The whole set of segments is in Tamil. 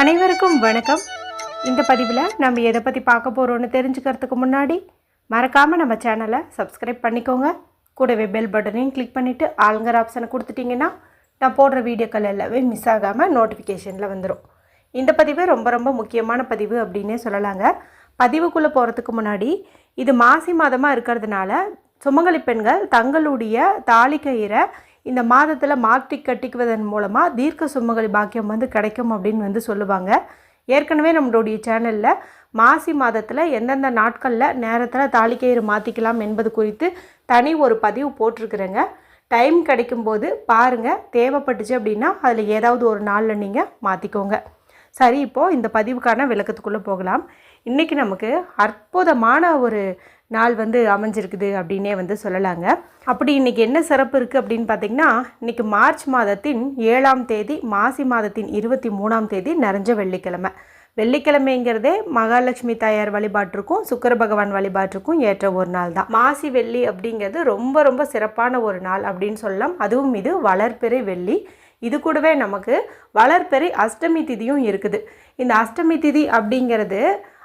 அனைவருக்கும் வணக்கம். இந்த பதிவில் நம்ம எதை பற்றி பார்க்க போகிறோன்னு தெரிஞ்சுக்கிறதுக்கு முன்னாடி மறக்காமல் நம்ம சேனலை சப்ஸ்கிரைப் பண்ணிக்கோங்க. கூடவே பெல் பட்டனையும் கிளிக் பண்ணிவிட்டு ஆளுங்கிற ஆப்ஷனை கொடுத்துட்டிங்கன்னா நான் போடுற வீடியோக்கள் எல்லாமே மிஸ் ஆகாமல் நோட்டிஃபிகேஷனில் வந்துடும் இந்த பதிவு ரொம்ப ரொம்ப முக்கியமான பதிவு அப்படின்னே சொல்லலாங்க. பதிவுக்குள்ளே போகிறதுக்கு முன்னாடி இது மாசி மாதமாக இருக்கிறதுனால சுமங்கலி பெண்கள் தங்களுடைய தாலி கயிறை இந்த மாதத்தில் மாற்றி கட்டிக்குவதன் மூலமாக தீர்க்க சுமங்கலி பாக்கியம் வந்து கிடைக்கும் அப்படின்னு வந்து சொல்லுவாங்க. ஏற்கனவே நம்மளுடைய சேனலில் மாசி மாதத்தில் எந்தெந்த நாட்களில் நேரத்தில் தாலிக்கயிறு மாற்றிக்கலாம் என்பது குறித்து தனி ஒரு பதிவு போட்டிருக்கிறேங்க. டைம் கிடைக்கும்போது பாருங்கள் தேவைப்பட்டுச்சு அப்படின்னா அதில் ஏதாவது ஒரு நாளில் நீங்கள் மாற்றிக்கோங்க சரி இப்போது இந்த பதிவுக்கான விளக்கத்துக்குள்ளே போகலாம். இன்றைக்கி நமக்கு அற்புதமான ஒரு நாள் வந்து அமைஞ்சிருக்குது அப்படின்னே வந்து சொல்லலாங்க. அப்படி இன்றைக்கி என்ன சிறப்பு இருக்குது அப்படின்னு பார்த்தீங்கன்னா இன்றைக்கி மார்ச் மாதத்தின் ஏழாம் தேதி மாசி மாதத்தின் இருபத்தி மூணாம் தேதி நிறைஞ்ச வெள்ளிக்கிழமை. வெள்ளிக்கிழமைங்கிறதே மகாலட்சுமி தாயார் வழிபாட்டிற்கும் சுக்கர பகவான் வழிபாட்டிற்கும் ஏற்ற ஒரு நாள் தான். மாசி வெள்ளி அப்படிங்கிறது ரொம்ப ரொம்ப சிறப்பான ஒரு நாள் அப்படின்னு சொல்லலாம். அதுவும் இது வளர்பிறை வெள்ளி. இது கூடவே நமக்கு வளர்பிறை அஷ்டமி திதியும் இருக்குது. இந்த அஷ்டமி திதி அப்படிங்கிறது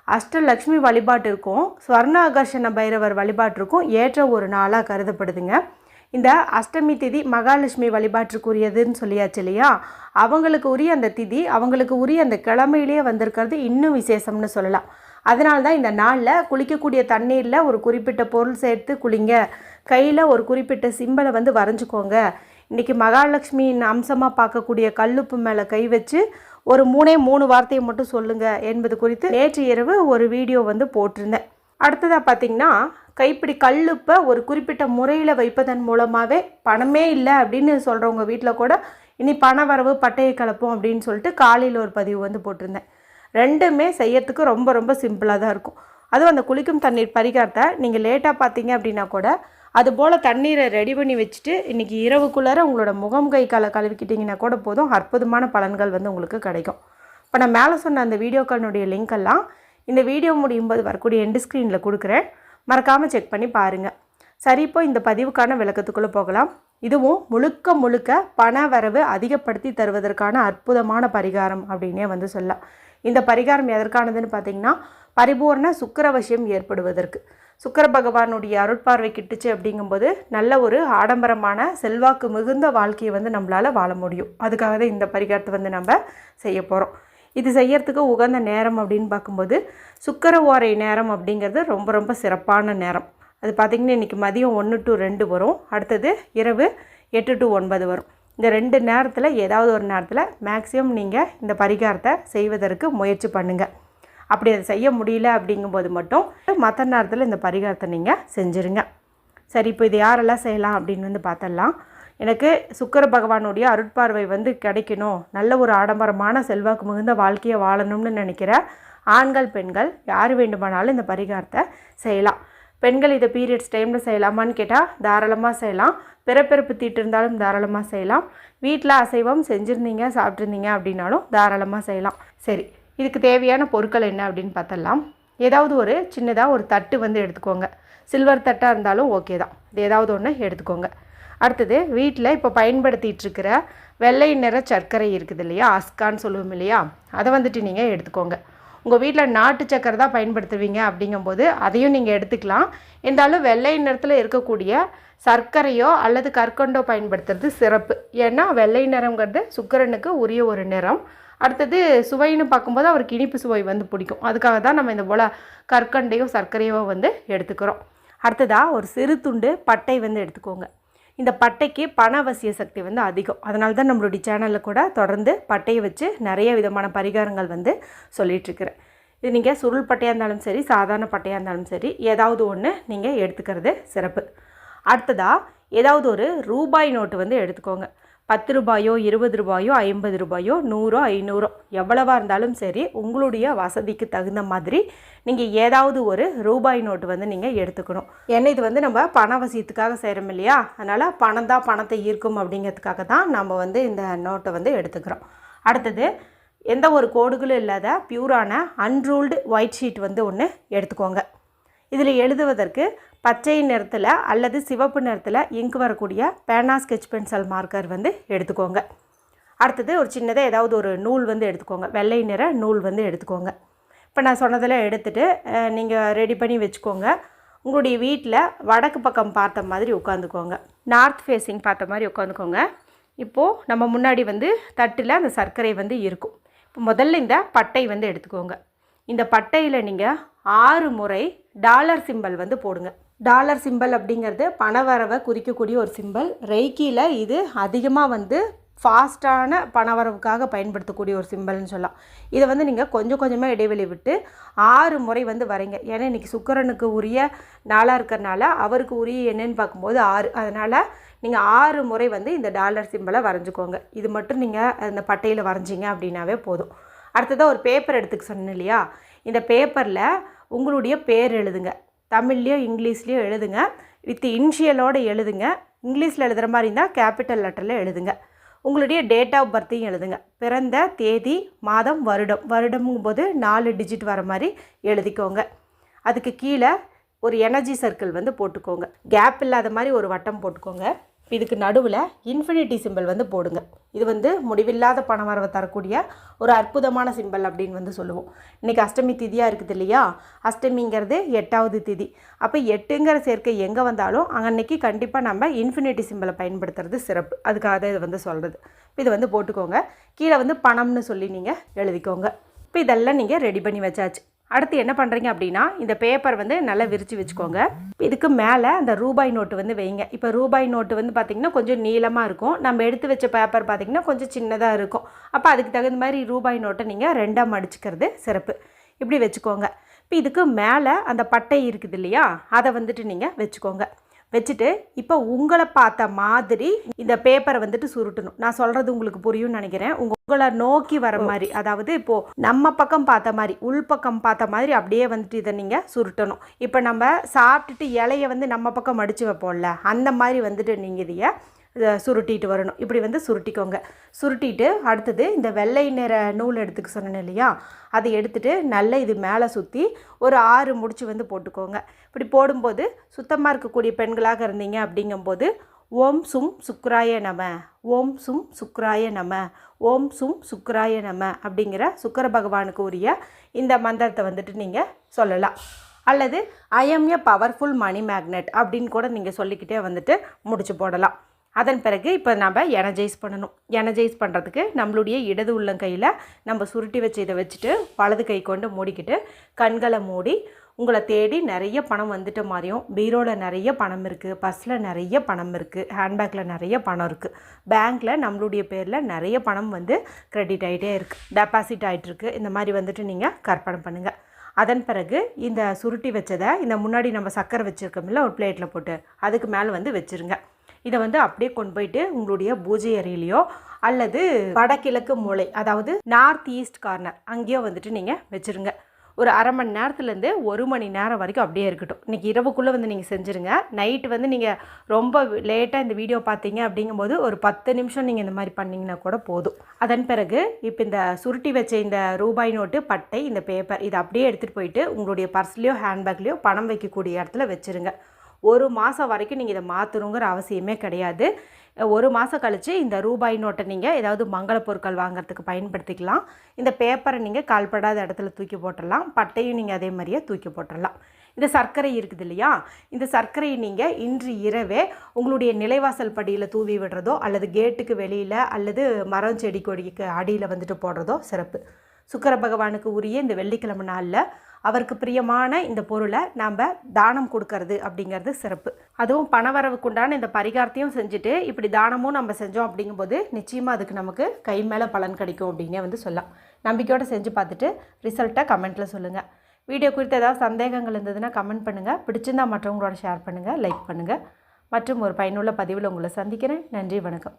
அஷ்டலக்ஷ்மி வழிபாட்டிற்கும் ஸ்வர்ண ஆகர்ஷண பைரவர் வழிபாட்டிற்கும் ஏற்ற ஒரு நாளாக கருதப்படுதுங்க. இந்த அஷ்டமி திதி மகாலட்சுமி வழிபாட்டிற்குரியதுன்னு சொல்லியாச்சு இல்லையா? அவங்களுக்கு உரிய அந்த திதி அவங்களுக்கு உரிய அந்த கிழமையிலேயே வந்திருக்கிறது இன்னும் விசேஷம்னு சொல்லலாம். அதனால தான் இந்த நாளில் குளிக்கக்கூடிய தண்ணீரில் ஒரு குறிப்பிட்ட பொருள் சேர்த்து குளிங்க. கையில் ஒரு குறிப்பிட்ட சிம்பலை வந்து வரைஞ்சிக்கோங்க. இன்றைக்கி மகாலட்சுமியின் அம்சமாக பார்க்கக்கூடிய கல்லுப்பு மேலே கை வச்சு ஒரு மூணே மூணு வார்த்தையை மட்டும் சொல்லுங்கள் என்பது குறித்து நேற்று இரவு ஒரு வீடியோ வந்து போட்டிருந்தேன். அடுத்ததாக பார்த்தீங்கன்னா கைப்பிடி கல்லுப்பை ஒரு குறிப்பிட்ட முறையில் வைப்பதன் மூலமாகவே பணமே இல்லை அப்படின்னு சொல்கிறவங்க வீட்டில் கூட இனி பண வரவு பட்டையை கலப்போம் அப்படின்னு சொல்லிட்டு காலையில் ஒரு பதிவு வந்து போட்டிருந்தேன். ரெண்டுமே செய்யறதுக்கு ரொம்ப ரொம்ப சிம்பிளாக தான் இருக்கும். அதுவும் அந்த குளிக்கும் தண்ணீர் பரிகாரத்தை நீங்கள் லேட்டாக பார்த்தீங்க அப்படின்னா கூட அது போல் தண்ணீரை ரெடி பண்ணி வச்சுட்டு இன்றைக்கி இரவுக்குள்ளார உங்களோட முகம் கை காலை கழுவிக்கிட்டிங்கன்னா கூட போதும். அற்புதமான பலன்கள் வந்து உங்களுக்கு கிடைக்கும். இப்போ நான் மேலே சொன்ன அந்த வீடியோக்களுடைய லிங்க் எல்லாம் இந்த வீடியோ முடியும் போது வரக்கூடிய எண்டு ஸ்க்ரீனில் கொடுக்குறேன். மறக்காமல் செக் பண்ணி பாருங்கள் சரி இப்போ இந்த பதிவுக்கான விளக்கத்துக்குள்ளே போகலாம். இதுவும் முழுக்க முழுக்க பண வரவு அதிகப்படுத்தி தருவதற்கான அற்புதமான பரிகாரம் அப்படின்னே வந்து சொல்லலாம். இந்த பரிகாரம் எதற்கானதுன்னு பார்த்தீங்கன்னா பரிபூர்ண சுக்கரவசியம் ஏற்படுவதற்கு. சுக்கர பகவானுடைய அருட்பார்வை கிட்டுச்சு அப்படிங்கும்போது நல்ல ஒரு ஆடம்பரமான செல்வாக்கு மிகுந்த வாழ்க்கையை வந்து நம்மளால் வாழ முடியும். அதுக்காக தான் இந்த பரிகாரத்தை வந்து நம்ம செய்ய போகிறோம் இது செய்யறதுக்கு உகந்த நேரம் அப்படின்னு பார்க்கும்போது சுக்கர ஓரை நேரம் அப்படிங்கிறது ரொம்ப ரொம்ப சிறப்பான நேரம். அது பார்த்திங்கன்னா இன்றைக்கி மதியம் ஒன்று டு ரெண்டு வரும். அடுத்தது இரவு எட்டு டு ஒன்பது வரும். இந்த ரெண்டு நேரத்தில் ஏதாவது ஒரு நேரத்தில் மேக்ஸிமம் நீங்கள் இந்த பரிகாரத்தை செய்வதற்கு முயற்சி பண்ணுங்கள் அப்படி அதை செய்ய முடியல அப்படிங்கும்போது மட்டும் மற்ற நேரத்தில் இந்த பரிகாரத்தை நீங்கள் செஞ்சுருங்க. சரி இப்போ இது யாரெல்லாம் செய்யலாம் அப்படின்னு வந்து பார்த்தலாம் எனக்கு சுக்கர பகவானுடைய அருட்பார்வை வந்து கிடைக்கணும். நல்ல ஒரு ஆடம்பரமான செல்வாக்கு மிகுந்த வாழ்க்கையை வாழணும்னு நினைக்கிற ஆண்கள் பெண்கள் யார் வேண்டுமானாலும் இந்த பரிகாரத்தை செய்யலாம். பெண்கள் இதை பீரியட்ஸ் டைமில் செய்யலாமான்னு கேட்டால் தாராளமாக செய்யலாம். பிறப்பிறப்பு தீட்டு இருந்தாலும் தாராளமாக செய்யலாம். வீட்டில் அசைவம் செஞ்சுருந்தீங்க சாப்பிட்ருந்தீங்க அப்படின்னாலும் தாராளமாக செய்யலாம். சரி இதுக்கு தேவையான பொருட்கள் என்ன அப்படின்னு பார்த்தலாம் ஏதாவது ஒரு சின்னதாக ஒரு தட்டு வந்து எடுத்துக்கோங்க. சில்வர் தட்டாக இருந்தாலும் ஓகே தான். இது ஏதாவது ஒன்று எடுத்துக்கோங்க. அடுத்தது வீட்டில் இப்போ பயன்படுத்திகிட்டு இருக்கிற வெள்ளை நிற சர்க்கரை இருக்குது இல்லையா? அஸ்கான்னு சொல்லுவோம் இல்லையா? அதை வந்துட்டு நீங்கள் எடுத்துக்கோங்க. உங்கள் வீட்டில் நாட்டு சக்கரை தான் பயன்படுத்துவீங்க அப்படிங்கும்போது அதையும் நீங்கள் எடுத்துக்கலாம். இருந்தாலும் வெள்ளை நிறத்தில் இருக்கக்கூடிய சர்க்கரையோ அல்லது கற்கண்டோ பயன்படுத்துறது சிறப்பு. ஏன்னா வெள்ளை நிறங்கிறது சுக்கரனுக்கு உரிய ஒரு நிறம். அடுத்தது சுவைன்னு பார்க்கும்போது அவருக்கு இனிப்பு சுவை வந்து பிடிக்கும். அதுக்காக தான் நம்ம இந்த போல் கற்கண்டையோ சர்க்கரையோ வந்து எடுத்துக்கிறோம். அடுத்ததாக ஒரு சிறு துண்டு பட்டை வந்து எடுத்துக்கோங்க. இந்த பட்டைக்கு பணவசிய சக்தி வந்து அதிகம். அதனால தான் நம்மளுடைய சேனலில் கூட தொடர்ந்து பட்டையை வச்சு நிறைய விதமான பரிகாரங்கள் வந்து சொல்லிகிட்ருக்கிறேன் இது நீங்கள் சுருள் பட்டையாக இருந்தாலும் சரி சாதாரண பட்டையாக இருந்தாலும் சரி ஏதாவது ஒன்று நீங்கள் எடுத்துக்கிறது சிறப்பு. அடுத்ததாக ஏதாவது ஒரு ரூபாய் நோட்டு வந்து எடுத்துக்கோங்க. பத்து ரூபாயோ இருபது ரூபாயோ ஐம்பது ரூபாயோ நூறோ ஐநூறோ எவ்வளவாக இருந்தாலும் சரி உங்களுடைய வசதிக்கு தகுந்த மாதிரி நீங்கள் ஏதாவது ஒரு ரூபாய் நோட்டு வந்து நீங்கள் எடுத்துக்கணும். ஏன்னா இது வந்து நம்ம பண பணவசியத்துக்காக செய்கிறோம் இல்லையா? அதனால் பணம் தான் பணத்தை ஈர்க்கும் அப்படிங்கிறதுக்காக தான் நம்ம வந்து இந்த நோட்டை வந்து எடுத்துக்கிறோம். அடுத்தது எந்த ஒரு கோடுகளும் இல்லாத பியூரான அன்ரூல்டு ஒயிட் ஷீட் வந்து ஒன்று எடுத்துக்கோங்க. இதில் எழுதுவதற்கு பச்சை நிறத்தில் அல்லது சிவப்பு நிறத்தில் இங்கு வரக்கூடிய பேனா ஸ்கெச் பென்சில் மார்க்கர் வந்து எடுத்துக்கோங்க. அடுத்தது ஒரு சின்னதாக ஏதாவது ஒரு நூல் வந்து எடுத்துக்கோங்க. வெள்ளை நிற நூல் வந்து எடுத்துக்கோங்க. இப்போ நான் சொன்னதெல்லாம் எடுத்துகிட்டு நீங்கள் ரெடி பண்ணி வச்சுக்கோங்க. உங்களுடைய வீட்டில் வடக்கு பக்கம் பார்த்த மாதிரி உட்காந்துக்கோங்க. நார்த் ஃபேஸிங் பார்த்த மாதிரி உட்காந்துக்கோங்க. இப்போது நம்ம முன்னாடி வந்து தட்டில் அந்த சர்க்கரை வந்து இருக்கும். இப்போ முதல்ல இந்த பட்டை வந்து எடுத்துக்கோங்க. இந்த பட்டையில் நீங்கள் ஆறு முறை டாலர் சிம்பல் வந்து போடுங்க. டாலர் சிம்பல் அப்படிங்கிறது பணவரவை குறிக்கக்கூடிய ஒரு சிம்பல். ரெய்க்கியில் இது அதிகமாக வந்து ஃபாஸ்ட்டான பணவரவுக்காக பயன்படுத்தக்கூடிய ஒரு சிம்பல்னு சொல்லலாம். இதை வந்து நீங்கள் கொஞ்சம் கொஞ்சமாக இடைவெளி விட்டு ஆறு முறை வந்து வரைங்க. ஏன்னா இன்றைக்கி சுக்கரனுக்கு உரிய நாளாக இருக்கிறனால அவருக்கு உரிய என்னன்னு பார்க்கும்போது ஆறு. அதனால் நீங்கள் ஆறு முறை வந்து இந்த டாலர் சிம்பலை வரைஞ்சிக்கோங்க. இது மட்டும் நீங்கள் அந்த பட்டையில் வரைஞ்சிங்க அப்படின்னாவே போதும். அடுத்ததாக ஒரு பேப்பர் எடுத்துக்க சொன்னேன் இல்லையா? இந்த பேப்பரில் உங்களுடைய பேர் எழுதுங்க. தமிழ்லேயோ இங்கிலீஷ்லேயோ எழுதுங்க. வித் இன்ஷியலோடு எழுதுங்க. இங்கிலீஷில் எழுதுகிற மாதிரி இருந்தால் கேபிட்டல் லெட்டரில் எழுதுங்க. உங்களுடைய டேட் ஆஃப் பர்த்தையும் எழுதுங்க. பிறந்த தேதி மாதம் வருடம். வருடமும் போது நாலு டிஜிட் வர மாதிரி எழுதிக்கோங்க. அதுக்கு கீழே ஒரு எனர்ஜி சர்க்கிள் வந்து போட்டுக்கோங்க. கேப் இல்லாத மாதிரி ஒரு வட்டம் போட்டுக்கோங்க. இதுக்கு நடுவில் இன்ஃபினிட்டி சிம்பிள் வந்து போடுங்க. இது வந்து முடிவில்லாத பண வரவை தரக்கூடிய ஒரு அற்புதமான சிம்பிள் அப்படின்னு வந்து சொல்லுவோம். இன்றைக்கி அஷ்டமி திதியாக இருக்குது இல்லையா? அஷ்டமிங்கிறது எட்டாவது திதி. அப்போ எட்டுங்கிற சேர்க்கை எங்கே வந்தாலும் அன்னைக்கு கண்டிப்பாக நம்ம இன்ஃபினிட்டி சிம்பிளை பயன்படுத்துறது சிறப்பு. அதுக்காக தான் இது வந்து சொல்கிறது இப்போ இது வந்து போட்டுக்கோங்க. கீழே வந்து பணம்னு சொல்லி நீங்கள் எழுதிக்கோங்க. இப்போ இதெல்லாம் நீங்கள் ரெடி பண்ணி வச்சாச்சு. அடுத்து என்ன பண்ணுறீங்க அப்படின்னா இந்த பேப்பர் வந்து நல்லா விரித்து வச்சுக்கோங்க. இதுக்கு மேலே அந்த ரூபாய் நோட்டு வந்து வைங்க. இப்போ ரூபாய் நோட்டு வந்து பார்த்திங்கன்னா கொஞ்சம் நீளமாக இருக்கும். நம்ம எடுத்து வச்ச பேப்பர் பார்த்திங்கன்னா கொஞ்சம் சின்னதாக இருக்கும். அப்போ அதுக்கு தகுந்த மாதிரி ரூபாய் நோட்டை நீங்கள் ரெண்டாக மடிச்சுக்கிறது சிறப்பு. இப்படி வச்சுக்கோங்க. இப்போ இதுக்கு மேலே அந்த பட்டை இருக்குது இல்லையா அதை வந்துட்டு நீங்கள் வச்சுக்கோங்க. வச்சுட்டு இப்போ உங்களை பார்த்த மாதிரி இந்த பேப்பரை வந்துட்டு சுருட்டணும். நான் சொல்கிறது உங்களுக்கு புரியும்னு நினைக்கிறேன். உங்க உங்களை நோக்கி வர மாதிரி அதாவது இப்போது நம்ம பக்கம் பார்த்த மாதிரி உள் பக்கம் பார்த்த மாதிரி அப்படியே வந்துட்டு இதை நீங்கள் சுருட்டணும். இப்போ நம்ம சாப்பிட்டுட்டு இலையை வந்து நம்ம பக்கம் மடித்து வைப்போம்ல அந்த மாதிரி வந்துட்டு நீங்கள் இதைய இதை சுருட்டிட்டு வரணும். இப்படி வந்து சுருட்டிக்கோங்க. சுருட்டிட்டு அடுத்தது இந்த வெள்ளை நிற நூல் எடுத்துக்க சொன்னேன் இல்லையா? அதை எடுத்துட்டு நல்லா இது மேலே சுற்றி ஒரு ஆறு முடிச்சு வந்து போட்டுக்கோங்க. இப்படி போடும்போது சுத்தமாக இருக்கக்கூடிய பெண்களாக இருந்தீங்க அப்படிங்கும்போது ஓம் சும் சுக்ராய நம ஓம் சும் சுக்ராய நம ஓம் சும் சுக்ராய நம அப்படிங்கிற சுக்கர பகவானுக்கு உரிய இந்த மந்திரத்தை வந்துட்டு நீங்கள் சொல்லலாம். அல்லது I M A powerful money magnet அப்படின்னு கூட நீங்கள் சொல்லிக்கிட்டே வந்துட்டு முடிச்சு போடலாம். அதன் பிறகு இப்போ நம்ம எனர்ஜைஸ் பண்ணணும். எனர்ஜைஸ் பண்ணுறதுக்கு நம்மளுடைய இடது உள்ளங்கையில் நம்ம சுருட்டி வச்சு இதை வச்சுட்டு வலது கை கொண்டு மூடிக்கிட்டு கண்களை மூடி உங்களை தேடி நிறைய பணம் வந்துட்ட மாதிரியும் பீரோவில் நிறைய பணம் இருக்குது பஸ்ஸில் நிறைய பணம் இருக்குது ஹேண்ட்பேக்கில் நிறைய பணம் இருக்குது பேங்க்கில் நம்மளுடைய பேரில் நிறைய பணம் வந்து க்ரெடிட் ஆகிட்டே இருக்குது டெபாசிட் ஆகிட்டுருக்கு இந்த மாதிரி வந்துட்டு நீங்கள் கற்பனை பண்ணுங்கள் அதன் பிறகு இந்த சுருட்டி வச்சதை இந்த முன்னாடி நம்ம சக்கரை வச்சுருக்கோம்ல ஒரு பிளேட்டில் போட்டு அதுக்கு மேலே வந்து வச்சுருங்க. இதை வந்து அப்படியே கொண்டு போயிட்டு உங்களுடைய பூஜை அறையிலையோ அல்லது வடகிழக்கு மூலை அதாவது நார்த் ஈஸ்ட் கார்னர் அங்கேயோ வந்துட்டு நீங்கள் வச்சுருங்க. ஒரு அரை மணி நேரத்துலேருந்து ஒரு மணி நேரம் வரைக்கும் அப்படியே இருக்கட்டும். இன்றைக்கி இரவுக்குள்ளே வந்து நீங்கள் செஞ்சுருங்க. நைட்டு வந்து நீங்கள் ரொம்ப லேட்டாக இந்த வீடியோ பார்த்தீங்க அப்படிங்கும்போது ஒரு பத்து நிமிஷம் நீங்கள் இந்த மாதிரி பண்ணிங்கன்னா கூட போதும். அதன் பிறகு இப்போ இந்த சுருட்டி வச்ச இந்த ரூபாய் நோட்டு பட்டை இந்த பேப்பர் இதை அப்படியே எடுத்துகிட்டு போயிட்டு உங்களுடைய பர்ஸ்லேயோ ஹேண்ட்பேக்லேயோ பணம் வைக்கக்கூடிய இடத்துல வச்சுருங்க. ஒரு மாதம் வரைக்கும் நீங்கள் இதை மாற்றணுங்கிற அவசியமே கிடையாது. ஒரு மாதம் கழித்து இந்த ரூபாய் நோட்டை நீங்கள் ஏதாவது மங்கள பொருட்கள் வாங்குறதுக்கு பயன்படுத்திக்கலாம். இந்த பேப்பரை நீங்கள் கால்படாத இடத்துல தூக்கி போட்டுடலாம். பட்டையும் நீங்கள் அதே மாதிரியே தூக்கி போட்டுடலாம். இந்த சர்க்கரை இருக்குது இல்லையா? இந்த சர்க்கரையை நீங்கள் இன்று இரவே உங்களுடைய நிலைவாசல் படியில் தூவி விடுறதோ அல்லது கேட்டுக்கு வெளியில் அல்லது மரம் செடி கொடிக்கு அடியில் வந்துட்டு போடுறதோ சிறப்பு. சுக்கர பகவானுக்கு உரிய இந்த வெள்ளிக்கிழமை நாளில் அவருக்கு பிரியமான இந்த பொருளை நாம் தானம் கொடுக்கறது அப்படிங்கிறது சிறப்பு. அதுவும் பணவரவுக்குண்டான இந்த பரிகாரத்தையும் செஞ்சுட்டு இப்படி தானமும் நம்ம செஞ்சோம் அப்படிங்கும்போது நிச்சயமாக அதுக்கு நமக்கு கை மேலே பலன் கிடைக்கும் அப்படின்னே வந்து சொல்லலாம். நம்பிக்கையோடு செஞ்சு பார்த்துட்டு ரிசல்ட்டை கமெண்ட்டில் சொல்லுங்கள் வீடியோ குறித்து ஏதாவது சந்தேகங்கள் இருந்ததுன்னா கமெண்ட் பண்ணுங்கள் பிடிச்சிருந்தால் மற்றவங்களோட ஷேர் பண்ணுங்கள் லைக் பண்ணுங்கள் மற்றும் ஒரு பயனுள்ள பதிவில் உங்களை சந்திக்கிறேன். நன்றி வணக்கம்.